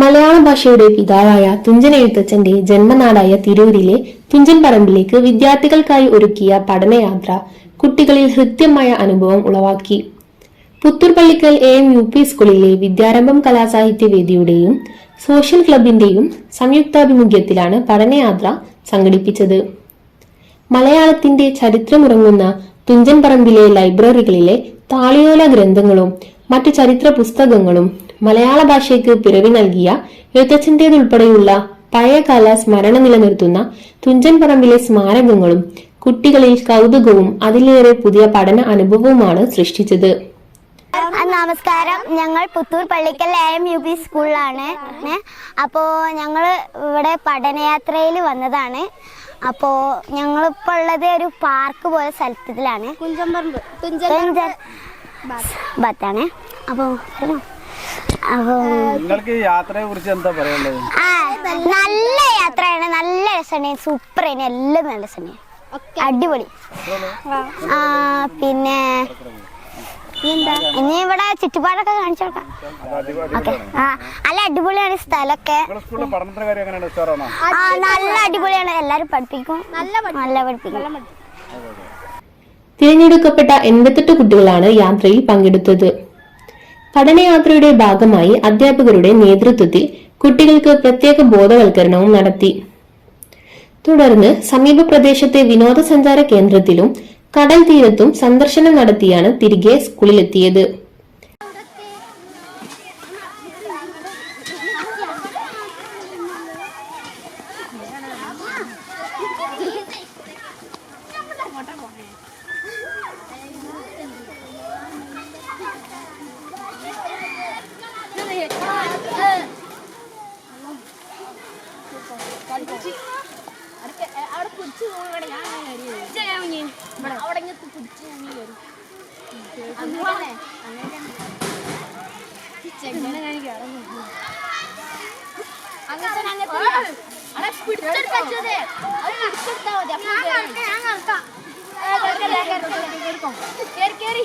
മലയാള ഭാഷയുടെ പിതാവായ തുഞ്ചൻ എഴുത്തച്ഛന്റെ ജന്മനാടായ തിരൂരിലെ തുഞ്ചൻ പറമ്പിലേക്ക് വിദ്യാർത്ഥികൾക്കായി ഒരുക്കിയ പഠനയാത്ര കുട്ടികളിൽ ഹൃദ്യമായ അനുഭവം ഉളവാക്കി. Puthur Pallikkal A M U P സ്കൂളിലെ വിദ്യാരംഭം കലാസാഹിത്യ വേദിയുടെയും സോഷ്യൽ ക്ലബിന്റെയും സംയുക്താഭിമുഖ്യത്തിലാണ് പഠനയാത്ര സംഘടിപ്പിച്ചത്. മലയാളത്തിന്റെ ചരിത്രമുറങ്ങുന്ന തുഞ്ചൻ പറമ്പിലെ ലൈബ്രറികളിലെ താളിയോല ഗ്രന്ഥങ്ങളും മറ്റു ചരിത്ര പുസ്തകങ്ങളും മലയാള ഭാഷയ്ക്ക് പിറവി നൽകിയ എഴുത്തച്ഛന്റേതുൾപ്പെടെയുള്ള പഴയകാല സ്മരണ നിലനിർത്തുന്ന തുഞ്ചൻ പറമ്പിലെ സ്മാരകങ്ങളും കുട്ടികളിൽ കൗതുകവും അതിലേറെ പുതിയ പഠന അനുഭവവുമാണ് സൃഷ്ടിച്ചത്. നമസ്കാരം. ഞങ്ങൾ Puthur Pallikkal A M U P സ്കൂളിലാണ്. അപ്പോൾ ഞങ്ങൾ ഇവിടെ പഠനയാത്രയിൽ വന്നതാണ്. അപ്പോൾ ഞങ്ങളിപ്പോൾ ഉള്ളത് ഒരു പാർക്ക് പോലെ സ്ഥലത്തിലാണ്. ബാത്താണ്. അപ്പോൾ നിങ്ങൾക്ക് യാത്രയെ കുറിച്ച് എന്താ പറയാനുള്ളത്? ആ നല്ല യാത്രയാണ്. നല്ല രസമാണ്. സൂപ്പർ ആണ്. എല്ലാം നല്ല രസമാണ്. അടിപൊളി. ആ പിന്നെ ഇനി ഇവിടെ ചുറ്റുപാടൊക്കെ കാണിച്ചു കൊടുക്കാം. ഓക്കെ. ആ നല്ല അടിപൊളിയാണ് സ്ഥലമൊക്കെ. ആ നല്ല അടിപൊളിയാണ്. എല്ലാരും പഠിപ്പിക്കും. നല്ല പഠിപ്പിക്കും. തിരഞ്ഞെടുക്കപ്പെട്ട എൺപത്തെട്ട് കുട്ടികളാണ് യാത്രയിൽ പങ്കെടുത്തത്. പഠനയാത്രയുടെ ഭാഗമായി അധ്യാപകരുടെ നേതൃത്വത്തിൽ കുട്ടികൾക്ക് പ്രത്യേക ബോധവൽക്കരണവും നടത്തി. തുടർന്ന് സമീപ പ്രദേശത്തെ വിനോദസഞ്ചാര കേന്ദ്രത്തിലും കടൽ തീരത്തും സന്ദർശനം നടത്തിയാണ് തിരികെ സ്കൂളിലെത്തിയത്. അവിടെ കുടിച്ച് പോകണേ ഞാൻ അങ്ങനെ അവിടെ കുടിച്ച് തൂങ്ങി വരും അങ്ങനെ ചെങ്ങനെ ഞാൻ കിടന്നു അങ്ങനത്തെ അങ്ങനത്തെ അവിടെ പിടിച്ചെടുത്താ മതി അവിടെ പിടിച്ചെടുത്താ മതി കേറി കേറി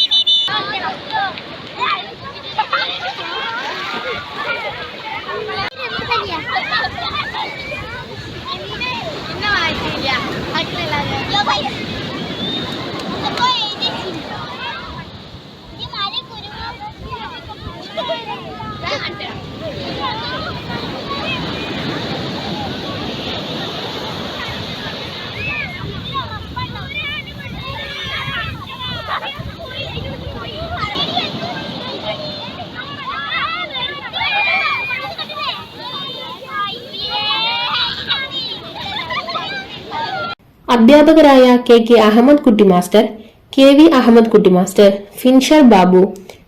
അധ്യാപകരായ കെ കെ അഹമ്മദ് കുട്ടി master K V Ahammed Kutty master ഫിൻഷർ Babu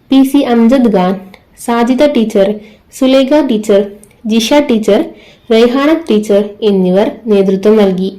P C Amjad Khan Sajida teacher Sulekha teacher Jisha teacher Raihana teacher എന്നിവർ നേതൃത്വം നൽകി.